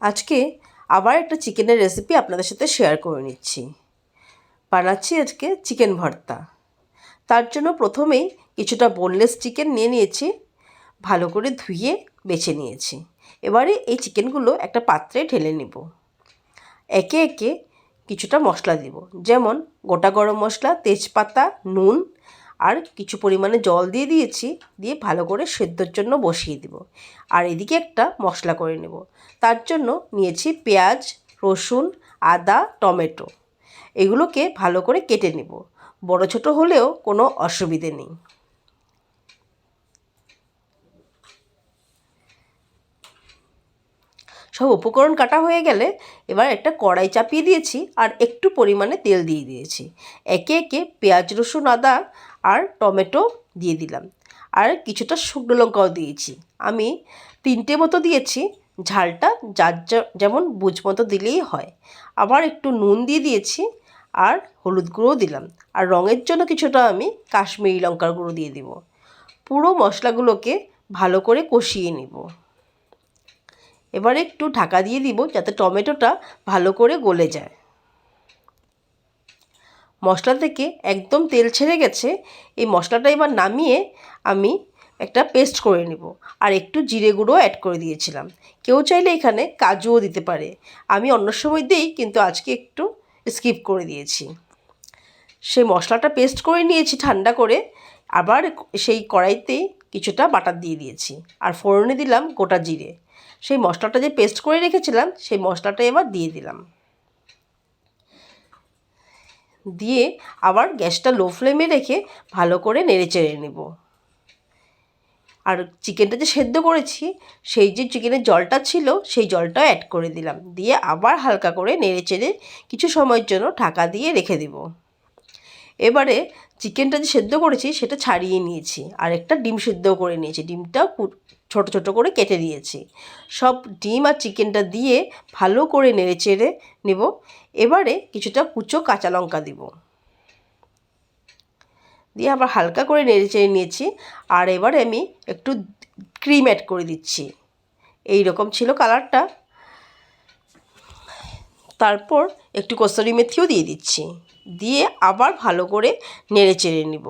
আজকে আবার একটা চিকেনের রেসিপি আপনাদের সাথে শেয়ার করে নিচ্ছি। বানাচ্ছি আজকে চিকেন ভর্তা। তার জন্য প্রথমেই কিছুটা বোনলেস চিকেন নিয়ে নিয়েছি, ভালো করে ধুয়ে বেছে নিয়েছি। এবারে এই চিকেনগুলো একটা পাত্রে ঢেলে নেব। একে একে কিছুটা মশলা দিব, যেমন গোটা গরম মশলা, তেজপাতা, নুন আর কিছু পরিমাণে জল দিয়ে দিয়েছি, দিয়ে ভালো করে সেদ্ধর জন্য বসিয়ে দিব। আর এদিকে একটা মশলা করে নেব। তার জন্য নিয়েছি পেঁয়াজ, রসুন, আদা, টমেটো। এগুলোকে ভালো করে কেটে নেব। বড় ছোট হলেও কোনো অসুবিধে নেই। সব উপকরণ কাটা হয়ে গেলে এবার একটা কড়াই চাপিয়ে দিয়েছি আর একটু পরিমাণে তেল দিয়ে দিয়েছি। একে একে পেঁয়াজ, রসুন, আদা আর টমেটো দিয়ে দিলাম। আর কিছুটা শুকনো লঙ্কাও দিয়েছি। আমি তিনটে মতো দিয়েছি, ঝালটা যার যেমন বুঝ মতো দিলেই হয়। আবার একটু নুন দিয়ে দিয়েছি আর হলুদ গুঁড়ো দিলাম। আর রঙের জন্য কিছুটা আমি কাশ্মীরি লঙ্কার গুঁড়ো দিয়ে দিব। পুরো মশলাগুলোকে ভালো করে কষিয়ে নিব। এবার একটু ঢাকা দিয়ে দিব যাতে টমেটোটা ভালো করে গলে যায়। মশলা থেকে একদম তেল ছেড়ে গেছে, এই মশলাটা এবার নামিয়ে আমি একটা পেস্ট করে নেব। আর একটু জিরে গুঁড়ো অ্যাড করে দিয়েছিলাম। কেউ চাইলে এখানে কাজুও দিতে পারে। আমি অন্য সময় দিই, কিন্তু আজকে একটু স্কিপ করে দিয়েছি। সেই মশলাটা পেস্ট করে নিয়েছি ঠান্ডা করে। আবার সেই কড়াইতে কিছুটা বাটার দিয়ে দিয়েছি। আর ফোড়নে দিলাম গোটা জিরে। সেই মশলাটা যে পেস্ট করে রেখেছিলাম, সেই মশলাটা এবার দিয়ে দিলাম। দিয়ে আবার গ্যাসটা লো ফ্লেমে রেখে ভালো করে নেড়ে চেড়ে নেব। আর চিকেনটা যে সেদ্ধ করেছি, সেই যে চিকেনের জলটা ছিল, সেই জলটা অ্যাড করে দিলাম। দিয়ে আবার হালকা করে নেড়ে চেড়ে কিছু সময়ের জন্য ঢাকা দিয়ে রেখে দেব। এবারে চিকেনটা যে সেদ্ধ করেছি, সেটা ছাড়িয়ে নিয়েছি। আর একটা ডিম সেদ্ধও করে নিয়েছি। ডিমটা ছোট ছোট করে কেটে দিয়েছি। সব ডিম আর চিকেনটা দিয়ে ভালো করে নেড়ে চেড়ে নেব। এবারে কিছুটা কুচো কাঁচা লঙ্কা দিব। দিয়ে আবার হালকা করে নেড়ে চেড়ে নিয়েছি। আর এবারে আমি একটু ক্রিম অ্যাড করে দিচ্ছি। এই রকম ছিল কালারটা তারপর একটু কস্তরি মেথিও দিয়ে দিচ্ছি। দিয়ে আবার ভালো করে নেড়ে চেড়ে নিব।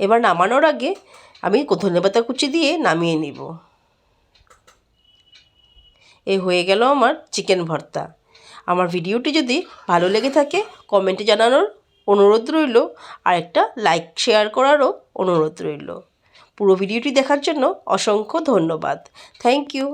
এবার নামানোর আগে আমি ধনে পাতা কুচি দিয়ে নামিয়ে নিব। এই হয়ে গেল আমার চিকেন ভর্তা। আমার ভিডিওটি যদি ভালো লেগে থাকে, কমেন্টে জানানোর অনুরোধ রইল আর একটা লাইক শেয়ার করারও অনুরোধ রইল। পুরো ভিডিওটি দেখার জন্য অসংখ্য ধন্যবাদ। Thank you